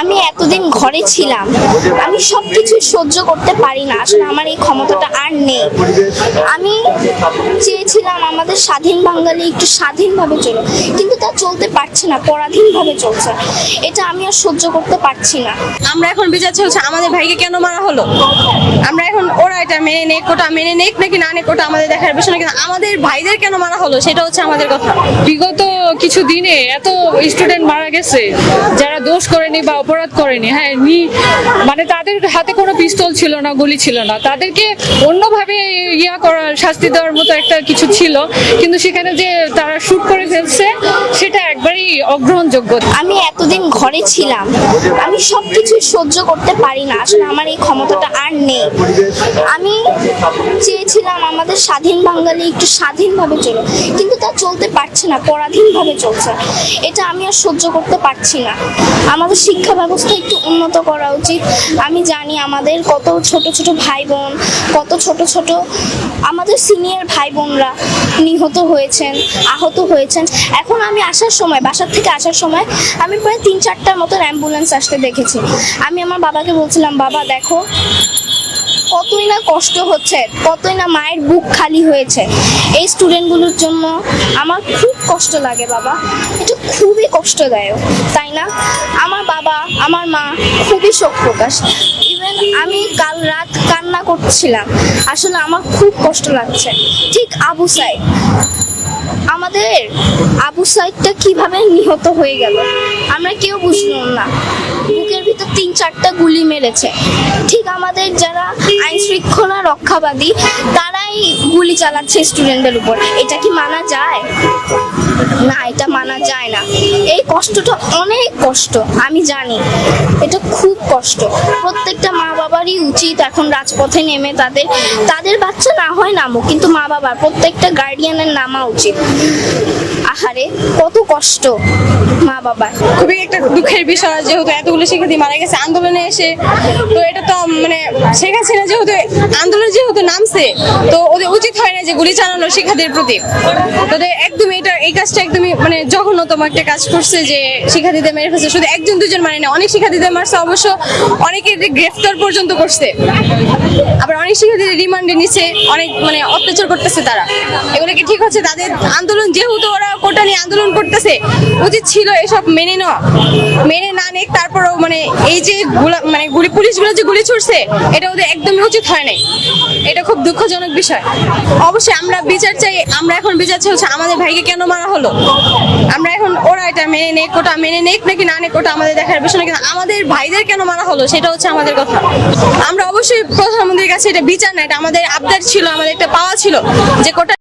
আমি এতদিন ঘরে ছিলাম। আমি সব কিছু সহ্য করতে পারি না। আসলে আমার এই ক্ষমতাটা আর নেই। আমি চেয়েছিলাম আমাদের স্বাধীন বাঙালি একটু স্বাধীনভাবে চলো কিন্তু তা চলতে পারছে না পরাধীনভাবে চলছে। এটা আমি আর সহ্য করতে পারছি না। আমরা এখন বিচার চলছে আমাদের ভাইকে কেন মারা হলো? আমরা এখন ওরা এটা মেনে নেক ওটা মেনে নেক নাকি না নেক ওটা আমাদের দেখার বিষয় না। কিন্তু আমাদের ভাইদের কেন মারা হলো সেটা হচ্ছে আমাদের কথা। বিগত কিছু দিনে এত স্টুডেন্ট মারা গেছে যারা দোষ করেনি বা অপরাধ করেনি। হ্যাঁ মানে তাদের হাতে কোনো পিস্তল ছিল না, গুলি ছিল না। তাদেরকে অন্যভাবে ইয়া করার, শাস্তি দেওয়ার মতো একটা কিছু ছিল। কিন্তু সেখানে যে তারা শ্যুট করে ফেলছে অগ্রহণযোগ্য? আমি এতদিন ঘরে ছিলাম। আমি সব কিছু সহ্য করতে পারি না। আসলে আমার এই ক্ষমতাটা আর নেই। আমি চেয়েছিলাম আমাদের স্বাধীন বাঙালি একটু স্বাধীনভাবে চলো কিন্তু তা চলতে পারছে না, পরাধীনভাবে চলছে। এটা আমি আর সহ্য করতে পারছি না। আমাদের শিক্ষা ব্যবস্থা একটু উন্নত করা উচিত। আমি জানি আমাদের কত ছোট ছোট ভাই বোন কত ছোট ছোট আমাদের সিনিয়র ভাই বোনরা নিহত হয়েছেন, আহত হয়েছেন। এখন আমি আসার সময়, বাসার থেকে আসার সময় আমি প্রায় তিন চারটার মতন অ্যাম্বুলেন্স আসতে দেখেছি। আমি আমার বাবাকে বলছিলাম, বাবা, দেখো, কতই না কষ্ট হচ্ছে, কতই না মায়ের বুক খালি হয়েছে। এই স্টুডেন্টগুলোর জন্য আমার খুব কষ্ট লাগে, বাবা। খুবই কষ্টদায়ক, তাই না? আমার বাবা, আমার মা খুবই শোক প্রকাশ। ইভেন আমি কাল রাত কান্না করছিলাম। আসলে আমার খুব কষ্ট লাগছে। ঠিক আবু সাইদ। আমাদের আবু সাইদটা কীভাবে নিহত হয়ে গেল, আমরা কেউ বুঝলাম না। বুকের ভিতর তিন চারটা গুলি মেরেছে। ঠিক আমাদের যারা আইন শৃঙ্খলা রক্ষাবাদী, তারাই গুলি চালাচ্ছে স্টুডেন্টদের উপর। এটা কি মানা যায়? না, এটা মানা যায় না। এই কষ্টটা অনেক কষ্ট, আমি জানি। এটা খুব কষ্ট। প্রত্যেকটা মা বাবারই উচিত এখন রাজপথে নেমে তাদের তাদের বাচ্চা না হয় নামুক কিন্তু মা বাবার, প্রত্যেকটা গার্ডিয়ানের নামা উচিত। আহারে, কত কষ্ট মা বাবার। খুবই একটা দুঃখের বিষয়, যেহেতু এতগুলো শিক্ষার্থী মারা গেছে, আন্দোলনে এসে, তো এটা তো মানে শেখ হাসিনা যেহেতু, আন্দোলন যেহেতু নামছে, তো ওদের উচিত হয় না যে গুলি চালানো শিক্ষার্থীর প্রতি। তাদের একদমই এটা, এই কাজটা একদমই মানে জঘন্যতম একটা কাজ করছে যে শিক্ষার্থীদের মেরে ফেলছে। শুধু একজন, দুজন মানে না, অনেক শিক্ষার্থীদের মারছে, অবশ্য অনেকে গ্রেফতার পর্যন্ত করছে। আবার অনেক শিক্ষার্থীদের রিমান্ডে নিচ্ছে অনেক মানে অত্যাচার করতেছে তারা। এগুলো কি ঠিক হচ্ছে, তাদের আন্দোলন যেহেতু ওরা কোটা নিয়ে আন্দোলন করতেছে, উচিত ছিল এসব মেনে নেওয়া। মেনে না নেক, তারপরেও মানে এই যে মানে গুলি, পুলিশগুলো যে গুলি ছুটছে এটা ওদের একদমই উচিত হয় নাই। এটা খুব দুঃখজনক বিষয়। অবশ্যই আমরা বিচার চাই, আমরা এখন বিচার চাই হচ্ছে আমাদের ভাইকে কেন মারা হলো? আমরা এখন ওরা এটা মেনে নেক, ওটা মেনে নেক নাকি না নেক, ওটা আমাদের দেখার বিষয় নাকি আমাদের ভাইদের কেন মারা হলো সেটা হচ্ছে আমাদের কথা। আমরা অবশ্যই প্রধানমন্ত্রীর কাছে এটা বিচার না, এটা আমাদের আবদার ছিল, আমাদের একটা পাওয়া ছিল যে কোটা